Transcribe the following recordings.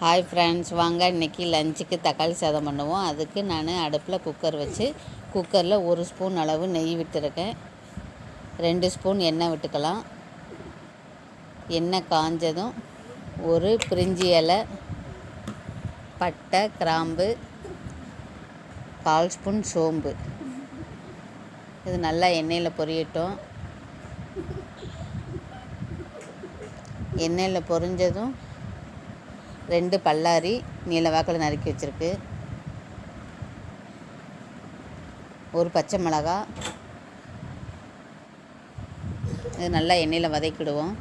Hi friends வாங்க. இன்றைக்கி லஞ்சுக்கு தக்காளி சாதம் பண்ணுவோம். அதுக்கு நான் அடுப்பில் குக்கர் வச்சு குக்கரில் ஒரு ஸ்பூன் அளவு நெய் விட்டுருக்கேன். ரெண்டு ஸ்பூன் எண்ணெய் விட்டுக்கலாம். எண்ணெய் காஞ்சதும் ஒரு பிரிஞ்சி இலை பட்டை கிராம்பு கால் ஸ்பூன் சோம்பு. இது நல்லா எண்ணெயில் பொரியட்டும். எண்ணெயில் பொரிஞ்சதும் ரெண்டு பல்லாரி நீல வாக்கில் நறுக்கி வச்சுருக்கு. ஒரு பச்சை மிளகா. இது நல்லா எண்ணெயில் வதக்கிடுவோம்.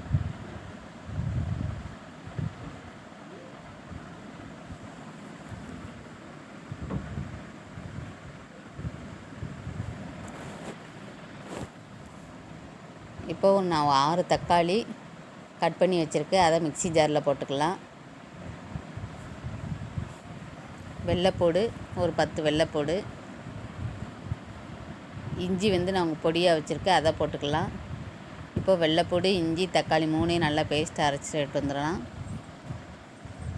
இப்போது நான் ஆறு தக்காளி கட் பண்ணி வச்சுருக்கேன் அதை மிக்சி ஜாரில் போட்டுக்கலாம். வெள்ளைப்பூடு ஒரு பத்து வெள்ளைப்பூடு. இஞ்சி வந்து நான் பொடியாக வச்சுருக்கேன் அதை போட்டுக்கலாம். இப்போ வெள்ளைப்பூடு இஞ்சி தக்காளி மூணையும் நல்லா பேஸ்ட் அரைச்சி எடுத்து வந்துடலாம்.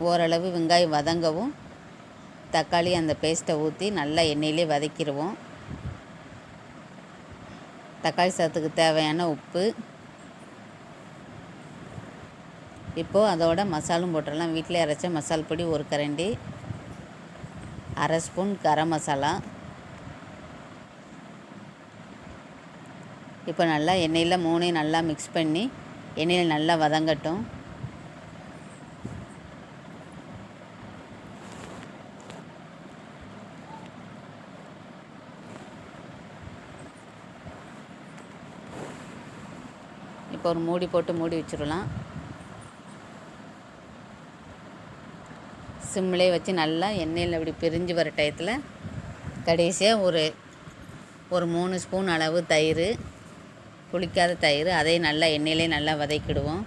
ஓரளவு வெங்காயம் வதங்கவும் தக்காளி அந்த பேஸ்ட்டை ஊற்றி நல்லா எண்ணெயிலே வதக்கிடுவோம் தக்காளி சாதத்துக்கு தேவையான உப்பு. இப்போது அதோட மசாலும் போட்டுடலாம். வீட்டிலே அரைச்ச மசால் பொடி ஒரு கரண்டி. அரை ஸ்பூன் கரம் மசாலா. இப்போ நல்லா எண்ணெயில் மூணையும் நல்லா மிக்ஸ் பண்ணி எண்ணெயில் நல்லா வதங்கட்டும். இப்போ ஒரு மூடி போட்டு மூடி வச்சிடலாம். சிம்மிலே வச்சு நல்லா எண்ணெயில் அப்படி பிரிஞ்சு வர டயத்தில் கடைசியாக ஒரு ஒரு மூணு ஸ்பூன் அளவு தயிர் புளிக்காத தயிர் அதையும் நல்லா எண்ணெயிலே நல்லா வதக்கிடுவோம்.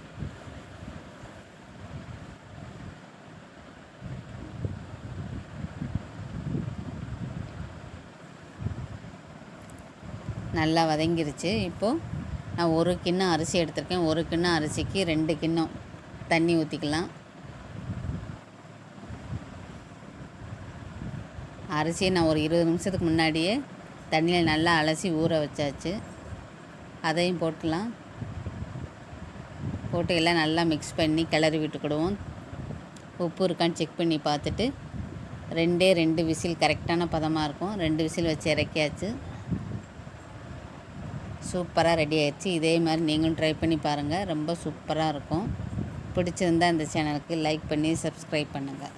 நல்லா வதங்கிருச்சு. இப்போது நான் ஒரு கிண்ணம் அரிசி எடுத்திருக்கேன். ஒரு கிண்ணம் அரிசிக்கு ரெண்டு கிண்ணம் தண்ணி ஊற்றிக்கலாம் அரிசியை நான் ஒரு இருபது நிமிஷத்துக்கு முன்னாடியே தண்ணியில் நல்லா அலசி ஊற வச்சாச்சு. அதையும் போட்டுலாம் போட்டு எல்லாம் நல்லா மிக்ஸ் பண்ணி கிளறி விட்டுக்கிடுவோம். உப்பு இருக்கான்னு செக் பண்ணி பார்த்துட்டு ரெண்டே ரெண்டு விசில் கரெக்டான பதமாக இருக்கும். ரெண்டு விசில் வச்சு இறக்கியாச்சு. சூப்பராக ரெடி ஆயிடுச்சு. இதே மாதிரி நீங்களும் ட்ரை பண்ணி பாருங்கள் ரொம்ப சூப்பராக இருக்கும். பிடிச்சிருந்தா இந்த சேனலுக்கு லைக் பண்ணி சப்ஸ்கிரைப் பண்ணுங்கள்